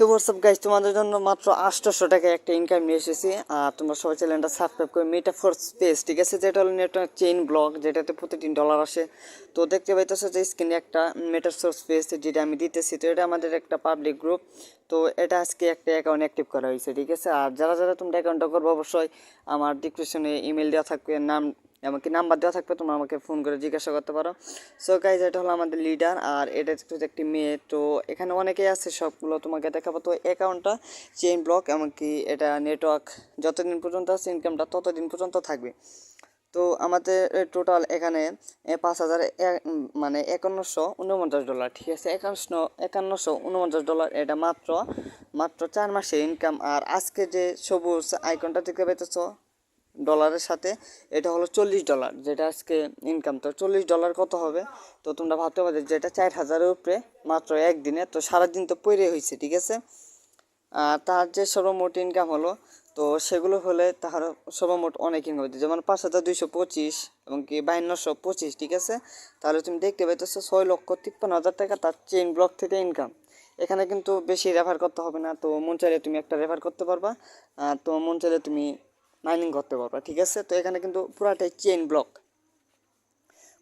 হে WhatsApp guys তোমাদের জন্য মাত্র আটশোশো টাকা একটা ইনকাম নিয়ে এসেছি। আর তোমরা সবাই চ্যানেলটা সাবস্ক্রাইব করে মেটাফোর স্পেস ঠিক আছে? যেটা হলো নেটওয়ার্ক চেইন ব্লক যেটাতে প্রতিদিন ডলার আসে। তো দেখতে পাইতেছো যে স্ক্রিনে একটা মেটাফোর স্পেস যেটা আমি দিতেছি। তো এটা আমাদের একটা পাবলিক গ্রুপ তো এটা আজকে একটা অ্যাকাউন্ট অ্যাক্টিভ করা হয়েছে, ঠিক আছে? আর যারা যারা তোমরা অ্যাকাউন্টটা করব, অবশ্যই আমার ডিসক্রিপশনে ইমেল দেওয়া থাকবে। নাম এমনকি নাম্বার দেওয়া থাকবে, তোমরা আমাকে ফোন করে জিজ্ঞাসা করতে পারো। সো গাইজ এটা হলো আমাদের লিডার আর এটা হচ্ছে একটি মেয়ে। তো এখানে অনেকেই আছে, সবগুলো তোমাকে দেখাবো। তো অ্যাকাউন্টটা চেইন ব্লক এমনকি এটা নেটওয়ার্ক যতদিন পর্যন্ত আছে ইনকামটা ততদিন পর্যন্ত থাকবে। তো আমাদের টোটাল এখানে পাঁচ হাজার মানে একান্নশো উনপঞ্চাশ ডলার ঠিক আছে? একান্ন একান্নশো উনপঞ্চাশ ডলার এটা মাত্র মাত্র চার মাসের ইনকাম আর আজকে যে সবুজ আইকনটা দেখতে পাইতেছো ডলারের সাথে, এটা হলো চল্লিশ ডলার যেটা আজকে ইনকাম তো চল্লিশ ডলার কত হবে? তো তোমরা ভাবতে পারো যে এটা চার হাজারের উপরে, মাত্র একদিনে, তো সারাদিন তো পরে হয়েছে, ঠিক আছে? তার যে সর্বমোট ইনকাম হলো, তো সেগুলো হলে তাহার সর্বমোট অনেক ইনকাম হচ্ছে যেমন পাঁচ হাজার দুইশো পঁচিশ এবং কি বায়ান্নশো পঁচিশ, ঠিক আছে? তাহলে তুমি দেখতে পাইতেছো ছয় লক্ষ তিপ্পান্ন হাজার টাকা তার চেইন ব্লক থেকে ইনকাম এখানে কিন্তু বেশি রেফার করতে হবে না, তো মন চাইলে তুমি একটা রেফার করতে পারবা। তো মন চাইলে তুমি মাইনিং করতে পারবা, ঠিক আছে? তো এখানে কিন্তু পুরাটাই চেইন ব্লক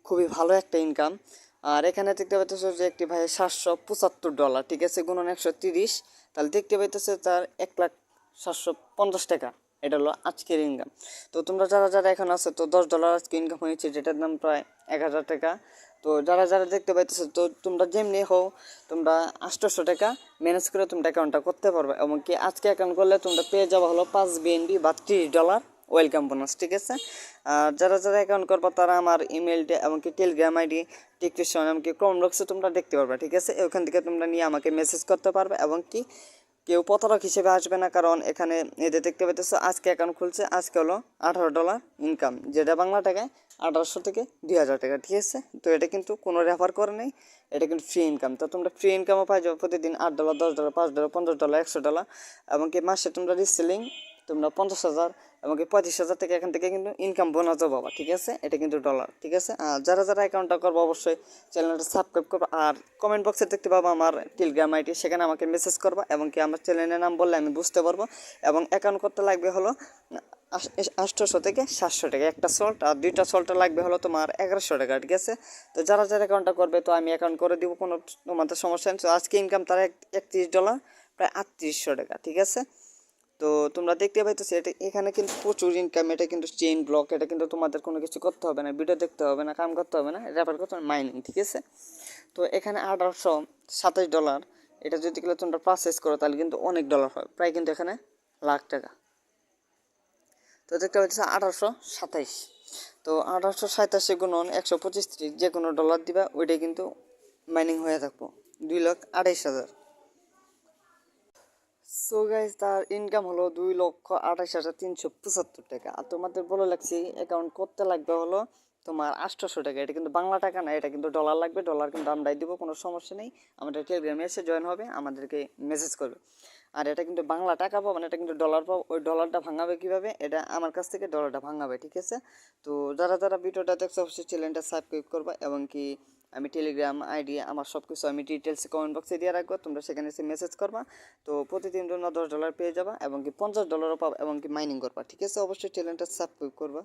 খুবই ভালো একটা ইনকাম আর এখানে দেখতে পাইতেছো যে একটি ভাই সাতশো পঁচাত্তর ডলার ঠিক আছে? গুণন একশো তিরিশ। তাহলে দেখতে পাইতেছে তার এক লাখ সাতশো পঞ্চাশ টাকা। এটা হলো আজকের ইনকাম তো তোমরা যারা যারা এখন আছে, তো দশ ডলার আজকে ইনকাম হয়েছে, যেটার দাম প্রায় এক হাজার টাকা। তো যারা যারা দেখতে পাইতেছো, তো তোমরা যেমনি হও, তোমরা আটশোশো টাকা ম্যানেজ করে তোমরা অ্যাকাউন্টটা করতে পারবে। এবং কি আজকে অ্যাকাউন্ট করলে তোমরা পেয়ে যাওয়া হলো পাঁচ বিএনবি বা ত্রিশ ডলার ওয়েলকাম বোনাস ঠিক আছে? আর যারা যারা অ্যাকাউন্ট করব, তারা আমার ইমেলটা এমনকি টেলিগ্রাম আইডি ডিসক্রিপশন এমনকি ক্রম বক্সে তোমরা দেখতে পারবে, ঠিক আছে? ওখান থেকে তোমরা নিয়ে আমাকে মেসেজ করতে পারবে এবং কি কেউ প্রতারক হিসেবে আসবে না, কারণ এখানে এদের দেখতে পাইতেছো, আজকে অ্যাকাউন্ট খুলছে, আজকে হলো আঠারো ডলার ইনকাম যেটা বাংলা টাকায় আঠারোশো থেকে দুই হাজার টাকা, ঠিক আছে? তো এটা কিন্তু কোনো রেফার করে নেই, এটা কিন্তু ফ্রি ইনকাম তো তোমরা ফ্রি ইনকামও পাই যাবে প্রতিদিন আট ডলার দশ ডলার পাঁচ ডলার পঞ্চাশ ডলার একশো ডলার এবং কি মাসে তোমরা রিসেলিং তোমরা পঞ্চাশ হাজার এমনকি পঁয়ত্রিশ হাজার থেকে এখান থেকে কিন্তু ইনকাম বোনাসও পাবা ঠিক আছে? এটা কিন্তু ডলার ঠিক আছে? আর যারা যারা অ্যাকাউন্টটা করব, অবশ্যই চ্যানেলটা সাবস্ক্রাইব করব। আর কমেন্ট বক্সে দেখতে পাবো আমার টেলিগ্রাম আইটি সেখানে আমাকে মেসেজ করবা এবং কি আমার চ্যানেলের নাম বললে আমি বুঝতে পারব। এবং অ্যাকাউন্ট করতে লাগবে হলো আটশোশো থেকে সাতশো টাকা, একটা সল্ট আর দুইটা সল্টটা লাগবে হলো তোমার এগারোশো টাকা, ঠিক আছে? তো যারা যারা অ্যাকাউন্টটা করবে, তো আমি অ্যাকাউন্ট করে দিব, কোনো তোমাদের সমস্যা নেই। তো আজকে ইনকাম তার একত্রিশ ডলার প্রায় আটত্রিশশো টাকা, ঠিক আছে? তো তোমরা দেখতে পাইতেছো, এটা এখানে কিন্তু প্রচুর ইনকাম এটা কিন্তু চেইন ব্লক এটা কিন্তু তোমাদের কোনো কিছু করতে হবে না ভিডিও দেখতে হবে না, কাম করতে হবে না রেফার করতে হবে মাইনিং ঠিক আছে? তো এখানে আঠারোশো সাতাশ ডলার এটা যদি গেলে তোমরা প্রসেস করো, তাহলে কিন্তু অনেক ডলার হয়, প্রায় কিন্তু এখানে লাখ টাকা। তো দেখতে পাচ্ছি আঠারোশো সাতাইশ তো আঠারোশো সাতাশে গুণন একশো পঁচিশ যে কোনো ডলার দিবা, ওইটাই কিন্তু মাইনিং হয়ে থাকব, দুই লাখ আড়াইশ হাজার। সো গাইজ তার ইনকাম হলো দুই লক্ষ আঠাশ হাজার তিনশো পঁচাত্তর টাকা। আর তোমাদের বলে লাগছে অ্যাকাউন্ট করতে লাগবে হলো তোমার আটশোশো টাকা। এটা কিন্তু বাংলা টাকা না, এটা কিন্তু ডলার লাগবে। ডলার কিন্তু আমরাই দিব, কোনো সমস্যা নেই। আমাদের টেলিগ্রামে এসে জয়েন হবে, আমাদেরকে মেসেজ করবে। আর এটা কিন্তু বাংলা টাকা পাবো না, এটা কিন্তু ডলার পাবো। ওই ডলারটা ভাঙাবে কীভাবে? এটা আমার কাছ থেকে ডলারটা ভাঙাবে, ঠিক আছে? তো যারা যারা ভিডিওটা দেখছ, অবশ্যই চ্যানেলটা সাবস্ক্রাইব করবা এবং কি আমি টেলিগ্রাম আইডি আমার সব কিছু আমি ডিটেলস কমেন্ট বক্সে দিয়ে রাখব, তোমরা সেখানে এসে মেসেজ করবা। তো প্রতিদিন তোমরা দশ ডলার পেয়ে যাবা এবং কি পঞ্চাশ ডলারও পাবো এবং কি মাইনিং করবা, ঠিক আছে? অবশ্যই চ্যানেলটা সাবস্ক্রাইব করবা।